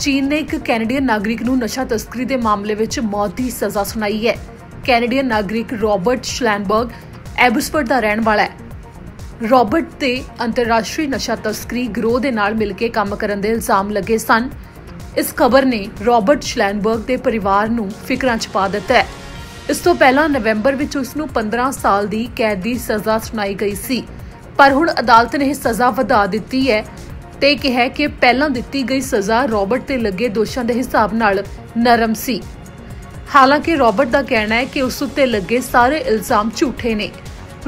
ਚੀਨ ਨੇ ਇੱਕ ਕੈਨੇਡੀਅਨ ਨਾਗਰਿਕ ਨੂੰ ਨਸ਼ਾ ਤਸਕਰੀ ਦੇ ਮਾਮਲੇ ਵਿੱਚ ਮੌਤ ਦੀ ਸਜ਼ਾ ਸੁਣਾਈ ਹੈ। ਕੈਨੇਡੀਅਨ ਨਾਗਰਿਕ ਰਾਬਰਟ ਸ਼ਲੈਨਬਰਗ ਐਬਸਫੋਰਡ ਦਾ ਰਹਿਣ ਵਾਲਾ ਹੈ। ਰਾਬਰਟ ਤੇ ਅੰਤਰਰਾਸ਼ਟਰੀ ਨਸ਼ਾ ਤਸਕਰੀ ਗਰੋਹ ਦੇ ਨਾਲ ਮਿਲ ਕੇ ਕੰਮ ਕਰਨ ਦੇ ਇਲਜ਼ਾਮ ਲੱਗੇ ਸਨ। ਇਸ ਖਬਰ ਨੇ ਰਾਬਰਟ ਸ਼ਲੈਨਬਰਗ ਦੇ ਪਰਿਵਾਰ ਨੂੰ ਫਿਕਰਾਂ 'ਚ ਪਾ ਦਿੱਤਾ ਹੈ। ਇਸ ਤੋਂ ਪਹਿਲਾਂ ਨਵੰਬਰ ਵਿੱਚ ਉਸ ਨੂੰ 15 ਸਾਲ ਦੀ ਕੈਦ ਦੀ ਸਜ਼ਾ ਸੁਣਾਈ ਗਈ ਸੀ। ਪਰ ਹੁਣ ਅਦਾਲਤ ਨੇ ਇਹ ਸਜ਼ਾ ਵਧਾ ਦਿੱਤੀ ਹੈ ਤੇ ਕਿਹਾ ਕਿ ਪਹਿਲਾਂ ਦਿੱਤੀ ਗਈ ਸਜ਼ਾ ਰਾਬਰਟ ਤੇ ਲੱਗੇ ਦੋਸ਼ਾਂ ਦੇ ਹਿਸਾਬ ਨਾਲ ਨਰਮ ਸੀ। ਹਾਲਾਂਕਿ ਰਾਬਰਟ ਦਾ ਕਹਿਣਾ ਹੈ ਕਿ ਉਸ ਉੱਤੇ ਲੱਗੇ ਸਾਰੇ ਇਲਜ਼ਾਮ ਝੂਠੇ ਨੇ।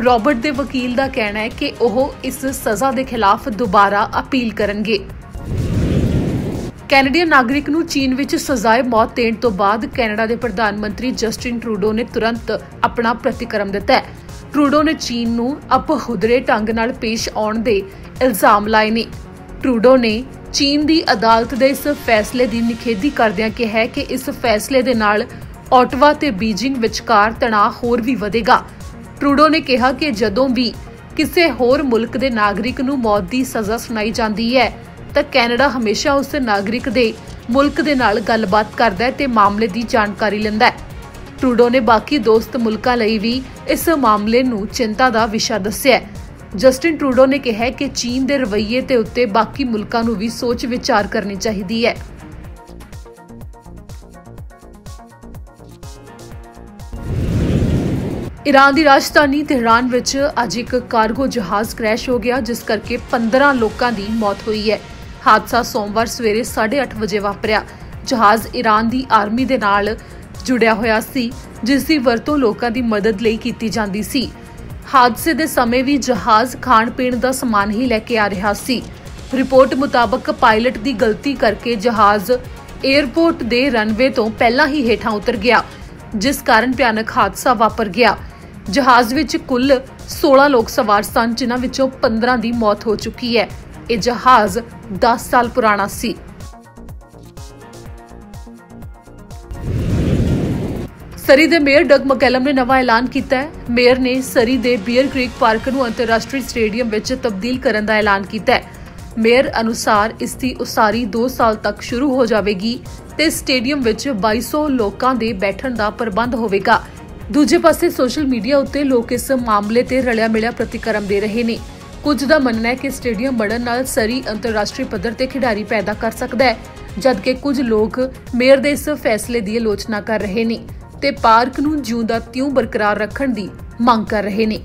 ਰਾਬਰਟ ਦੇ ਵਕੀਲ ਦਾ ਕਹਿਣਾ ਹੈ ਕਿ ਉਹ ਇਸ ਸਜ਼ਾ ਦੇ ਖਿਲਾਫ ਦੁਬਾਰਾ ਅਪੀਲ ਕਰਨਗੇ। ਕੈਨੇਡੀਅਨ ਨਾਗਰਿਕ ਨੂੰ ਚੀਨ ਵਿੱਚ ਸਜ਼ਾਏ ਮੌਤ ਦੇਣ ਤੋਂ ਬਾਅਦ ਕੈਨੇਡਾ ਦੇ ਪ੍ਰਧਾਨ ਮੰਤਰੀ ਜਸਟਿਨ ਟਰੂਡੋ ਨੇ ਤੁਰੰਤ ਆਪਣਾ ਪ੍ਰਤੀਕਰਮ ਦਿੱਤਾ ਹੈ। ਟਰੂਡੋ ਨੇ ਚੀਨ ਨੂੰ ਅਪਹੁਦਰੇ ਢੰਗ ਨਾਲ ਪੇਸ਼ ਆਉਣ ਦੇ ਇਲਜ਼ਾਮ ਲਾਏ ਨੇ। ਟਰੂਡੋ ਨੇ ਚੀਨ ਦੀ ਅਦਾਲਤ ਦੇ ਇਸ ਫੈਸਲੇ ਦੀ ਨਿਖੇਧੀ ਕਰਦਿਆਂ ਕਿਹਾ ਕਿ ਇਸ ਫੈਸਲੇ ਦੇ ਨਾਲ ਆਟਵਾ ਤੇ ਬੀਜਿੰਗ ਵਿਚਕਾਰ ਤਣਾਅ ਹੋਰ ਵੀ ਵਧੇਗਾ। ਟਰੂਡੋ ਨੇ ਕਿਹਾ ਕਿ ਜਦੋਂ ਵੀ ਕਿਸੇ ਹੋਰ ਮੁਲਕ ਦੇ ਨਾਗਰਿਕ ਨੂੰ ਮੌਤ ਦੀ ਸਜ਼ਾ ਸੁਣਾਈ ਜਾਂਦੀ ਹੈ, ਤਾਂ ਕੈਨੇਡਾ ਹਮੇਸ਼ਾ ਉਸ ਨਾਗਰਿਕ ਦੇ ਮੁਲਕ ਦੇ ਨਾਲ ਗੱਲਬਾਤ ਕਰਦਾ ਹੈ ਤੇ ਮਾਮਲੇ ਦੀ ਜਾਣਕਾਰੀ ਲੈਂਦਾ ਹੈ। ਟਰੂਡੋ ਨੇ ਬਾਕੀ ਦੋਸਤ ਮੁਲਕਾਂ ਲਈ ਵੀ ਇਸ ਮਾਮਲੇ ਨੂੰ ਚਿੰਤਾ ਦਾ ਵਿਸ਼ਾ ਦੱਸਿਆ ਹੈ। ਜਸਟਿਨ ਟਰੂਡੋ ਨੇ ਕਿਹਾ ਕਿ ਚੀਨ ਦੇ ਰਵੱਈਏ ਤੇ ਉੱਤੇ ਬਾਕੀ ਮੁਲਕਾਂ ਨੂੰ ਵੀ ਸੋਚ ਵਿਚਾਰ ਕਰਨੀ ਚਾਹੀਦੀ ਹੈ। ਈਰਾਨ ਦੀ ਰਾਜਧਾਨੀ ਤਹਿਰਾਨ ਵਿੱਚ ਅੱਜ ਇੱਕ ਕਾਰਗੋ ਜਹਾਜ਼ ਕ੍ਰੈਸ਼ ਹੋ ਗਿਆ, ਜਿਸ ਕਰਕੇ 15 ਲੋਕਾਂ ਦੀ ਮੌਤ ਹੋਈ ਹੈ। ਹਾਦਸਾ ਸੋਮਵਾਰ ਸਵੇਰੇ 8:30 ਵਜੇ ਵਾਪਰਿਆ। ਜਹਾਜ਼ ਈਰਾਨ ਦੀ ਆਰਮੀ ਦੇ ਨਾਲ ਜੁੜਿਆ ਹੋਇਆ ਸੀ, ਜਿਸ ਦੀ ਵਰਤੋਂ ਲੋਕਾਂ ਦੀ ਮਦਦ ਲਈ ਕੀਤੀ ਜਾਂਦੀ ਸੀ। ਹਾਦਸੇ ਦੇ ਸਮੇਂ ਵੀ ਜਹਾਜ਼ ਖਾਣ ਪੀਣ ਦਾ ਸਮਾਨ ਹੀ ਲੈ ਕੇ ਆ ਰਿਹਾ ਸੀ। ਰਿਪੋਰਟ ਮੁਤਾਬਕ ਪਾਇਲਟ ਦੀ ਗਲਤੀ ਕਰਕੇ ਜਹਾਜ਼ 에ਅਰਪੋਰਟ ਦੇ ਰਨਵੇ ਤੋਂ ਪਹਿਲਾਂ ਹੀ ਹੇਠਾਂ ਉਤਰ ਗਿਆ, ਜਿਸ ਕਾਰਨ ਭਿਆਨਕ ਹਾਦਸਾ ਵਾਪਰ ਗਿਆ। ਜਹਾਜ਼ ਵਿੱਚ ਕੁੱਲ 16 ਲੋਕ ਸਵਾਰ ਸਨ, ਜਿਨ੍ਹਾਂ ਵਿੱਚੋਂ 15 ਦੀ ਮੌਤ ਹੋ ਚੁੱਕੀ ਹੈ। ਇਹ ਜਹਾਜ਼ 10 ਸਾਲ ਪੁਰਾਣਾ ਸੀ। ਸਰੀ ਦੇ ਮੇਅਰ ਡਗ ਮਕੈਲਮ ਨੇ ਨਵਾਂ ਐਲਾਨ ਕੀਤਾ ਹੈ। ਮੇਅਰ ਨੇ ਸਰੀ ਦੇ ਬੀਅਰ ਕ੍ਰੀਕ ਪਾਰਕ ਨੂੰ ਅੰਤਰਰਾਸ਼ਟਰੀ ਸਟੇਡੀਅਮ ਵਿੱਚ ਤਬਦੀਲ ਕਰਨ ਦਾ ਐਲਾਨ ਕੀਤਾ ਹੈ। ਮੇਅਰ ਅਨੁਸਾਰ ਇਸ ਦੀ ਉਸਾਰੀ 2 ਸਾਲ ਤੱਕ ਸ਼ੁਰੂ ਹੋ ਜਾਵੇਗੀ ਤੇ ਸਟੇਡੀਅਮ ਵਿੱਚ 2200 ਲੋਕਾਂ ਦੇ ਬੈਠਣ ਦਾ ਪ੍ਰਬੰਧ ਹੋਵੇਗਾ। ਦੂਜੇ ਪਾਸੇ ਸੋਸ਼ਲ ਮੀਡੀਆ ਉੱਤੇ ਲੋਕ ਇਸ ਮਾਮਲੇ ਤੇ ਰਲਿਆ ਮਿਲਿਆ ਪ੍ਰਤੀਕਰਮ ਦੇ ਰਹੇ ਨੇ। ਕੁਝ ਦਾ ਮੰਨਣਾ ਹੈ ਕਿ ਸਟੇਡੀਅਮ ਬਣਨ ਨਾਲ ਸਰੀ ਅੰਤਰਰਾਸ਼ਟਰੀ ਪੱਧਰ ਤੇ ਖਿਡਾਰੀ ਪੈਦਾ ਕਰ ਸਕਦਾ ਹੈ, ਜਦਕਿ ਕੁਝ ਲੋਕ ਮੇਅਰ ਦੇ ਇਸ ਫੈਸਲੇ ਦੀ ਆਲੋਚਨਾ ਕਰ ਰਹੇ ਨੇ। ਤੇ ਪਾਰਕ ਨੂੰ ਜਿਉਂਦਾ ਤਿਉਂ ਬਰਕਰਾਰ ਰੱਖਣ ਦੀ ਮੰਗ ਕਰ ਰਹੇ ਨੇ।